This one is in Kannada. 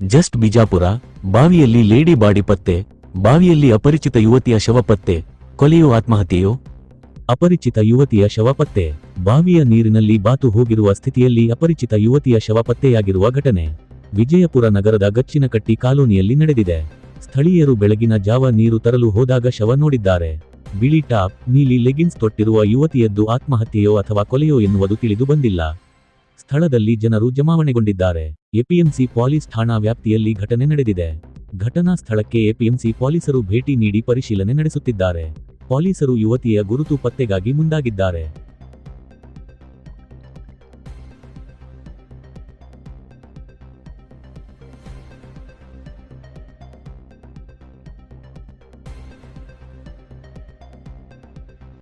ಜಸ್ಟ್ ಬಿಜಾಪುರ, ಬಾವಿಯಲ್ಲಿ ಲೇಡಿ ಬಾಡಿ ಪತ್ತೆ, ಬಾವಿಯಲ್ಲಿ ಅಪರಿಚಿತ ಯುವತಿಯ ಶವ ಪತ್ತೆ, ಕೊಲೆಯೋ ಆತ್ಮಹತ್ಯೆಯೋ? ಅಪರಿಚಿತ ಯುವತಿಯ ಶವ ಪತ್ತೆ, ಬಾವಿಯ ನೀರಿನಲ್ಲಿ ಬಾತು ಹೋಗಿರುವ ಸ್ಥಿತಿಯಲ್ಲಿ ಅಪರಿಚಿತ ಯುವತಿಯ ಶವ ಪತ್ತೆಯಾಗಿರುವ ಘಟನೆ. ವಿಜಯಪುರ ನಗರದ ಗಚ್ಚಿನಕಟ್ಟಿ ಕಾಲೋನಿಯಲ್ಲಿ ನಡೆದಿದೆ. ಸ್ಥಳೀಯರು ಬೆಳಗಿನ ಜಾವ ನೀರು ತರಲು ಹೋದಾಗ ಶವ ನೋಡಿದ್ದಾರೆ. ಬಿಳಿ ಟಾಪ್, ನೀಲಿ ಲೆಗಿನ್ಸ್ ತೊಟ್ಟಿರುವ ಯುವತಿಯದ್ದು ಆತ್ಮಹತ್ಯೆಯೋ ಅಥವಾ ಕೊಲೆಯೋ ಎನ್ನುವುದು ತಿಳಿದು ಬಂದಿಲ್ಲ. ಸ್ಥಳದಲ್ಲಿ ಜನರು ಜಮಾವಣೆಗೊಂಡಿದ್ದಾರೆ. ಎಪಿಎಂಸಿ ಪೊಲೀಸ್ ಠಾಣಾ ವ್ಯಾಪ್ತಿಯಲ್ಲಿ ಘಟನೆ ನಡೆದಿದೆ. ಘಟನಾ ಸ್ಥಳಕ್ಕೆ ಎಪಿಎಂಸಿ ಪೊಲೀಸರು ಭೇಟಿ ನೀಡಿ ಪರಿಶೀಲನೆ ನಡೆಸುತ್ತಿದ್ದಾರೆ. ಪೊಲೀಸರು ಯುವತಿಯ ಗುರುತು ಪತ್ತೆಗಾಗಿ ಮುಂದಾಗಿದ್ದಾರೆ.